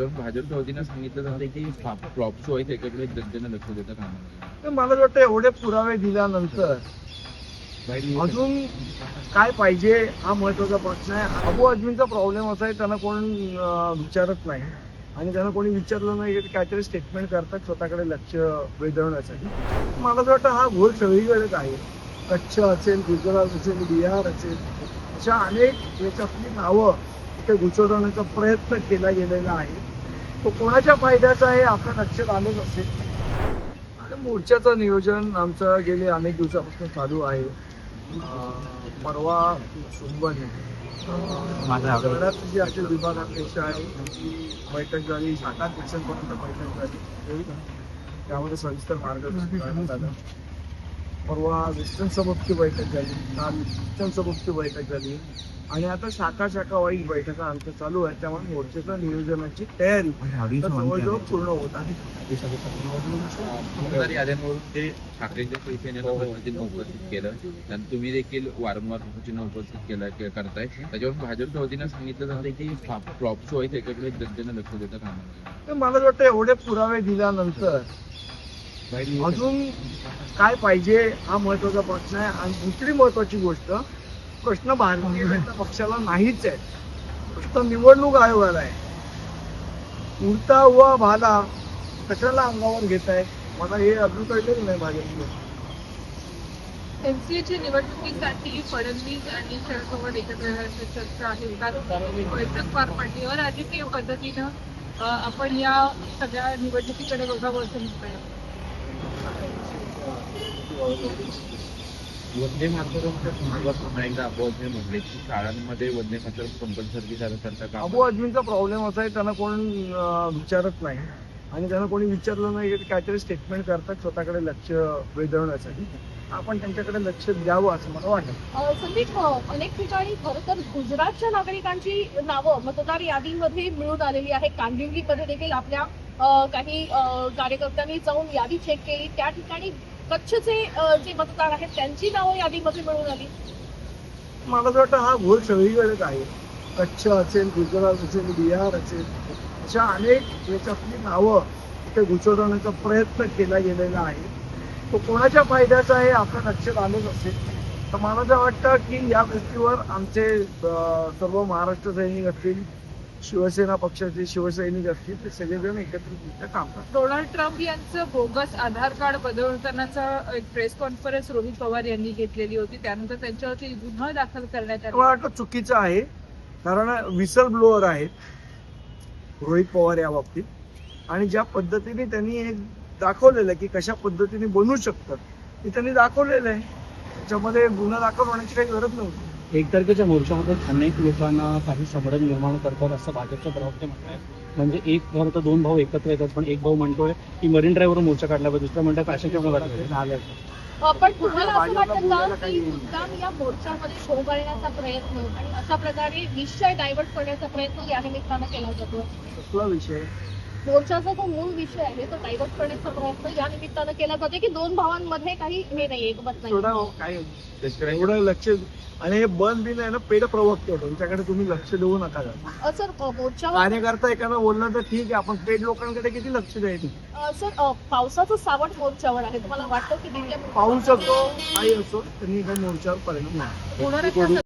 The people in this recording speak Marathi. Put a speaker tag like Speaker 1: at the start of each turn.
Speaker 1: त्याच्यावर भाजपच्या वतीनं सांगितलं जातं की फ्लॉप शो आहे त्याच्याकडे जनतेनं लक्ष देतं कामा
Speaker 2: तर मला वाटतं एवढे पुरावे दिल्यानंतर अजून काय पाहिजे हा महत्त्वाचा प्रश्न आहे. अबू आजमींचा प्रॉब्लेम असा आहे त्यांना कोण विचारत नाही. आणि त्यांना कोणी विचारलं नाही की काहीतरी स्टेटमेंट करतात स्वतःकडे लक्ष वेधवण्यासाठी. मला असं वाटतं हा घोर सगळीकडेच आहे. कच्छ असेल गुजरात असेल बिहार असेल अशा अनेक याच्यातली नावं इथे घुसवण्याचा प्रयत्न केला गेलेला आहे. तो कोणाच्या फायद्याचा आहे आपल्या लक्षात आलंच असेल मोर्चाचं नियोजन आमचं गेले अनेक दिवसापासून चालू आहे. परवा सोमवारी जी अखिल विभागाध्यक्ष आहे बैठक झाली शाखाध्यक्षांपर्यंत बैठक झाली. त्यामध्ये सविस्तर मार्गदर्शन करण्यात आलं. परवा वेस्टर्न सबकची बैठक झाली. काल ईस्टर्न सबकची बैठक झाली. आणि आता शाखा शाखा वाईज बैठका आमच्या चालू आहेत. त्यामुळे मोर्चाच्या नियोजनाची तयारी जवळजवळ पूर्ण होत आहे
Speaker 1: आमदार याद्यांवरून ते ठाकरेंच्या शिवसेनेला पद्धतीने उपस्थित केलं. त्यानंतर तुम्ही देखील वारंवार सूचना उपस्थित केला के- करताय. त्याच्यावर भाजपच्या वतीनं सांगितलं जातं की फ्लॉप शो आहे त्याच्याकडे जनतेनं लक्ष देतं कामा
Speaker 2: तर मला वाटतं एवढे पुरावे दिल्यानंतर अजून काय पाहिजे हा महत्त्वाचा प्रश्न आहे. आणि दुसरी महत्वाची गोष्ट प्रश्न भारतीय जनता पक्षाला नाहीच आहे. प्रश्न निवडणूक आयोगाला आहे. उडता हुआ भाला कशाला अंगावर घेत आहे मला हे अजून कळलेलं नाही भाजपला
Speaker 3: एमसीएच्या निवडणुकीसाठी फडणवीस आणि शरद पवार एकत्र येण्याची चर्चा आहे. बैठक पार पडली. व राजकीय पद्धतीनं आपण या सगळ्या निवडणुकीकडे बघावं असं म्हणतोय
Speaker 1: वंदे एकदा अबोध म्हटले की शाळांमध्ये वंदे मातरम कंपल्सरी करता काम
Speaker 2: अबू प्रॉब्लेम असा आहे त्यांना कोण अं, विचारत नाही. आणि त्यांना कोणी विचारलं नाही की काहीतरी स्टेटमेंट करतात स्वतःकडे लक्ष वेधवण्यासाठी. आपण त्यांच्याकडे लक्ष द्यावं असं मला वाटतं.
Speaker 4: अ, संदीप अ, अनेक ठिकाणी खरं तर गुजरातच्या नागरिकांची नावं मतदार यादीमध्ये मिळून आलेली आहे कांदिवलीमध्ये देखील आपल्या अ, काही अ, कार्यकर्त्यांनी जाऊन यादी चेक केली. त्या ठिकाणी कच्छचे जे मतदार आहेत त्यांची नावं यादीमध्ये मिळून आली.
Speaker 2: मला असं वाटतं हा घोर सगळीकडेच आहे. कच्छ असेल गुजरात असेल बिहार असेल अशा अनेक याच्यातली नावं इथे घुसवण्याचा प्रयत्न केला गेलेला आहे. तो कोणाच्या फायद्याचा आहे आपलं लक्षात आलंच असेल. तर मला असं वाटतं की या गोष्टीवर आमचे सर्व महाराष्ट्र सैनिक असतील शिवसेना पक्षाचे शिवसैनिक असतील ते सगळेजण एकत्रितरित्या काम करतात.
Speaker 3: डोनाल्ड ट्रम्प यांचं बोगस आधार कार्ड बदलतानाचा एक प्रेस कॉन्फरन्स रोहित पवार यांनी घेतलेली होती. त्यानंतर त्यांच्यावरती गुन्हा दाखल करण्यात
Speaker 2: मला
Speaker 3: आला
Speaker 2: वाटतं चुकीचं आहे. कारण विसल ब्लोअर आहेत रोहित पवार या बाबतीत. आणि ज्या पद्धतीने त्यांनी एक दाखवलेलं आहे की कशा पद्धतीने बनू शकतात ते त्यांनी दाखवलेलं आहे. त्याच्यामध्ये गुन्हा दाखल होण्याची काही गरज नव्हती.
Speaker 5: एक तारखेच्या मोर्चामध्ये अनेक लोकांना काही संभ्रम निर्माण करतात असं भाजपच्या प्रवक्ते म्हणतात म्हणजे एक खरं तर दोन भाऊ एकत्र येतात पण एक भाऊ म्हणतोय की मरीन ड्राईव्हवर मोर्चा काढला पाहिजे. दुसरा म्हणतात
Speaker 4: अ, पण तुम्हाला असं वाटतं की मुद्दाम या मोर्चामध्ये शो करण्याचा प्रयत्न आणि अशा प्रकारे विषय डायव्हर्ट करण्याचा प्रयत्न या निमित्तानं केला जातो?
Speaker 2: कसला विषय?
Speaker 4: मोर्चाचा जो मूळ विषय आहे तो डायव्हर्ट करण्याचा प्रयत्न या निमित्तानं केला जातो की दोन भावांमध्ये काही हे नाही एकमत नाही
Speaker 2: थोडा काय एवढं लक्ष आणि हे बंद बिन आहे ना पेड प्रवक्ते होतं. त्यांच्याकडे तुम्ही लक्ष देऊ नका जरा.
Speaker 4: अ, सर अ, मोर्चावर
Speaker 2: कार्यकर्ता एखादा बोललं तर ठीक आहे आपण पेड लोकांकडे किती लक्ष द्यायचं?
Speaker 4: अ, सर अ, पावसाचं सावट मोर्चावर आहे. तुम्हाला वाटतं की दिल्ली
Speaker 2: पाऊस असो काही असो त्यांनी काही मोर्चावर परिणाम नाही